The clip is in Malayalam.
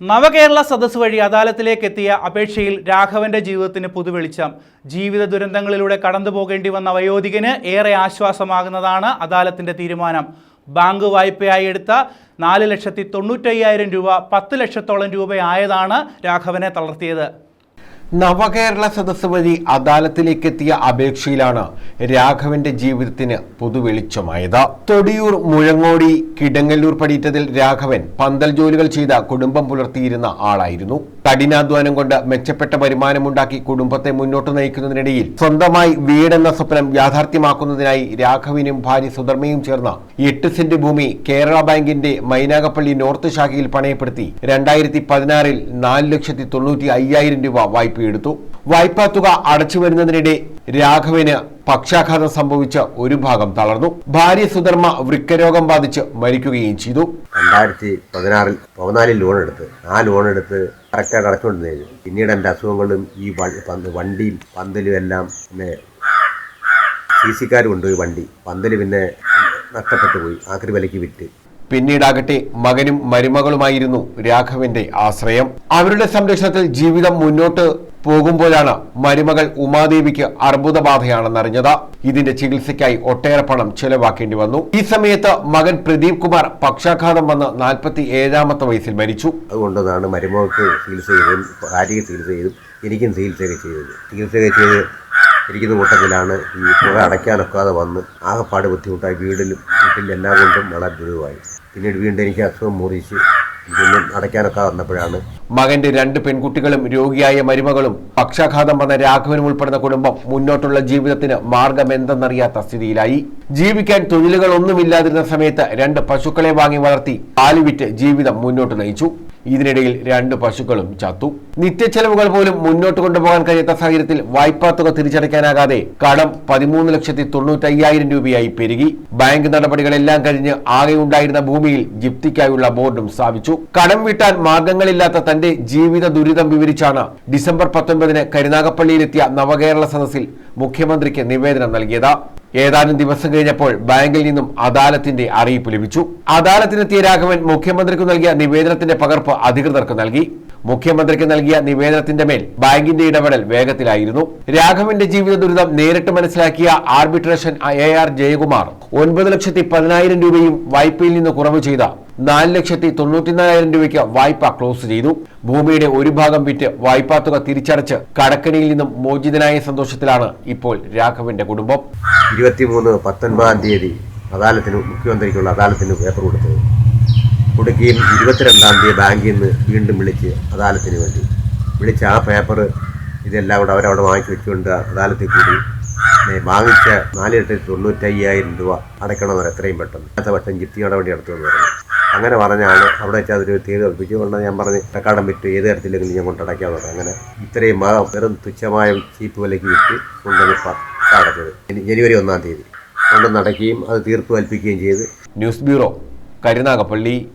നവകേരള സദസ് വഴി അദാലത്തിലേക്ക് എത്തിയ അപേക്ഷയിൽ രാഘവന്റെ ജീവിതത്തിന് പുതുവെളിച്ചം. ജീവിത ദുരന്തങ്ങളിലൂടെ കടന്നു പോകേണ്ടി വന്ന വയോധികന് ഏറെ ആശ്വാസമാകുന്നതാണ് അദാലത്തിന്റെ തീരുമാനം. ബാങ്ക് വായ്പയായി എടുത്ത നാല് ലക്ഷത്തി തൊണ്ണൂറ്റയ്യായിരം രൂപ പത്ത് ലക്ഷത്തോളം രൂപയായതാണ് രാഘവനെ തളർത്തിയത്. നവകേരള സദസ് വഴി അദാലത്തിലേക്ക് എത്തിയ അപേക്ഷയിലാണ് രാഘവന്റെ ജീവിതത്തിന് പുതുവെളിച്ചമായത്. തൊടിയൂർ മുഴങ്ങോടി കിടങ്ങല്ലൂർ പടിയിട്ടതിൽ രാഘവൻ പന്തൽ ജോലികൾ ചെയ്ത കുടുംബം പുലർത്തിയിരുന്ന ആളായിരുന്നു. കഠിനാധ്വാനം കൊണ്ട് മെച്ചപ്പെട്ട വരുമാനമുണ്ടാക്കി കുടുംബത്തെ മുന്നോട്ട് നയിക്കുന്നതിനിടയിൽ സ്വന്തമായി വീടെന്ന സ്വപ്നം യാഥാർത്ഥ്യമാക്കുന്നതിനായി രാഘവിനും ഭാര്യ സുധർമ്മയും ചേർന്ന് എട്ട് സെന്റ് ഭൂമി കേരള ബാങ്കിന്റെ മൈനാഗപ്പള്ളി നോർത്ത് ശാഖയിൽ പണയപ്പെടുത്തി രണ്ടായിരത്തി പതിനാറിൽ നാല് ലക്ഷത്തി തൊണ്ണൂറ്റി അയ്യായിരം രൂപ വായ്പയെടുത്തു. വായ്പാ തുക അടച്ചു വരുന്നതിനിടെ രാഘവന് പക്ഷാഘാതം സംഭവിച്ച ഒരു ഭാഗം തളർന്നു. ഭാര്യ സുധർമ്മ വൃക്കരോഗം ബാധിച്ച് മരിക്കുകയും ചെയ്തു. രണ്ടായിരത്തി പതിനാറിൽ പതിനാലിൽ ലോൺ എടുത്ത്. ആ ലോൺ എടുത്ത് കറക്റ്റായിട്ട് അടച്ചുകൊണ്ടിരുന്നു പിന്നീട് എന്റെ അസുഖങ്ങളും ഈ വണ്ടിയും പന്തലും എല്ലാം പിന്നെ സി സിക്കാർ കൊണ്ടുപോയി വണ്ടി. പന്തൽ പിന്നെ നഷ്ടപ്പെട്ടു പോയി. ആക്രി വിലയ്ക്ക് വിറ്റ്. പിന്നീടാകട്ടെ മകനും മരുമകളുമായിരുന്നു രാഘവന്റെ ആശ്രയം. അവരുടെ സംരക്ഷണത്തിൽ ജീവിതം മുന്നോട്ട് പോകുമ്പോഴാണ് മരുമകൾ ഉമാദേവിക്ക് അർബുദബാധയാണെന്നറിഞ്ഞത്. ഇതിന്റെ ചികിത്സയ്ക്കായി ഒട്ടേറെ പണം ചെലവാക്കേണ്ടി വന്നു. ഈ സമയത്ത് മകൻ പ്രദീപ് കുമാർ പക്ഷാഘാതം വന്ന് നാൽപ്പത്തി ഏഴാമത്തെ വയസ്സിൽ മരിച്ചു. അതുകൊണ്ടാണ് മരുമകൾക്ക് ചികിത്സ ചെയ്തും ഭാര്യയ്ക്ക് ചികിത്സ ചെയ്തും എനിക്കും ചികിത്സയൊക്കെ ചെയ്തത്. ചികിത്സയൊക്കെ ചെയ്ത് ഇരിക്കുന്ന കൂട്ടത്തിലാണ് ഈ തുക അടയ്ക്കാനൊക്കാതെ വന്ന് ആകെപ്പാട് ബുദ്ധിമുട്ടായി വീടിലും വീട്ടിലും എല്ലാം കൊണ്ടും വളരെ ദുരിതമായി. പിന്നീട് വീണ്ടും എനിക്ക് അസുഖം മുറിച്ച് വീണ്ടും അടയ്ക്കാനൊക്കാതെ വന്നപ്പോഴാണ് മകന്റെ രണ്ട് പെൺകുട്ടികളും രോഗിയായ മരുമകളും പക്ഷാഘാതം വന്ന രാഘവനും ഉൾപ്പെടുന്ന കുടുംബം മുന്നോട്ടുള്ള ജീവിതത്തിന് മാർഗമെന്തെന്നറിയാത്ത സ്ഥിതിയിലായി. ജീവിക്കാൻ തൊഴിലുകൾ ഒന്നുമില്ലാതിരുന്ന സമയത്ത് രണ്ട് പശുക്കളെ വാങ്ങി വളർത്തി പാലുവിറ്റ് ജീവിതം മുന്നോട്ട് നയിച്ചു. ഇതിനിടയിൽ രണ്ട് പശുക്കളും ചത്തു. നിത്യച്ചെലവുകൾ പോലും മുന്നോട്ട് കൊണ്ടുപോകാൻ കഴിയാത്ത സാഹചര്യത്തിൽ വായ്പാ തുക തിരിച്ചടയ്ക്കാനാകാതെ കടം പതിമൂന്ന് ലക്ഷത്തി തൊണ്ണൂറ്റയ്യായിരം രൂപയായി പെരുകി. ബാങ്ക് നടപടികളെല്ലാം കഴിഞ്ഞ് ആകെ ഉണ്ടായിരുന്ന ഭൂമിയിൽ ജിപ്തിക്കായുള്ള ബോർഡും സ്ഥാപിച്ചു. കടം വിട്ടാൻ മാർഗങ്ങളില്ലാത്ത തന്റെ ജീവിത ദുരിതം വിവരിച്ചാണ് ഡിസംബർ പത്തൊൻപതിന് കരുനാഗപ്പള്ളിയിലെത്തിയ നവകേരള സദസ്സിൽ മുഖ്യമന്ത്രിക്ക് നിവേദനം നൽകിയത്. ഏതാനും ദിവസം കഴിഞ്ഞപ്പോൾ ബാങ്കിൽ നിന്നും അദാലത്തിന്റെ അറിയിപ്പ് ലഭിച്ചു. അദാലത്തിനെത്തിയ രാഘവൻ മുഖ്യമന്ത്രിക്ക് നൽകിയ നിവേദനത്തിന്റെ പകർപ്പ് അധികൃതർക്ക് നൽകി. മുഖ്യമന്ത്രിക്ക് നൽകിയ നിവേദനത്തിന്റെ മേൽ ബാങ്കിന്റെ ഇടപെടൽ വേഗത്തിലായിരുന്നു. രാഘവന്റെ ജീവിത ദുരിതം നേരിട്ട് മനസ്സിലാക്കിയ ആർബിട്രേഷൻ എ ആർ ജയകുമാർ ഒൻപത് ലക്ഷത്തി പതിനായിരം രൂപയും വായ്പയിൽ നിന്ന് കുറവ് ചെയ്ത നാല് ലക്ഷത്തി തൊണ്ണൂറ്റിനാലായിരം രൂപയ്ക്ക് വായ്പ ക്ലോസ് ചെയ്തു. ഭൂമിയുടെ ഒരു ഭാഗം വിറ്റ് വായ്പാ തുക തിരിച്ചടച്ച് കടക്കണിയിൽ നിന്നും മോചിതനായ സന്തോഷത്തിലാണ് ഇപ്പോൾ രാഘവന്റെ കുടുംബം. ഇരുപത്തിമൂന്ന് പത്തൊൻപതാം തീയതി അദാലത്തിന് മുഖ്യമന്ത്രിക്കുള്ള അദാലത്തിന് പേപ്പർ കൊടുത്തത് കൊടുക്കുകയും ഇരുപത്തിരണ്ടാം തീയതി ബാങ്കിൽ നിന്ന് വീണ്ടും വിളിച്ച് അദാലത്തിന് വേണ്ടി. വിളിച്ച് ആ പേപ്പർ ഇതെല്ലാം കൂടെ അവരവിടെ വാങ്ങിച്ചു വെച്ചുകൊണ്ട് അദാലത്തിൽ കൂടി വാങ്ങിച്ച നാല് ലക്ഷത്തി തൊണ്ണൂറ്റയ്യായിരം രൂപ അടയ്ക്കണമെന്ന് എത്രയും പെട്ടെന്ന്. അടുത്ത വട്ടം ജിപ്തി നടപടി നടത്തുമെന്ന് പറഞ്ഞു. അങ്ങനെ പറഞ്ഞാണ് അവിടെ വെച്ച് അതൊരു തീയതി കൽപ്പിച്ചു കൊണ്ട് ഞാൻ പറഞ്ഞ് കക്കാടം വിറ്റ് ഏത് തരത്തിലെങ്കിലും ഞാൻ കൊണ്ടടയ്ക്കാൻ തുടങ്ങി. അങ്ങനെ ഇത്രയും വെറും തുച്ഛമായ ചീപ്പ് വിലയ്ക്ക് വിറ്റ് കൊണ്ടുവന്ന് അടച്ചത് ജന- ജനുവരി ഒന്നാം തീയതി. കൊണ്ടുവന്ന് അടയ്ക്കുകയും അത് തീർപ്പ് കൽപ്പിക്കുകയും ചെയ്ത്. News bureau Karunagappally.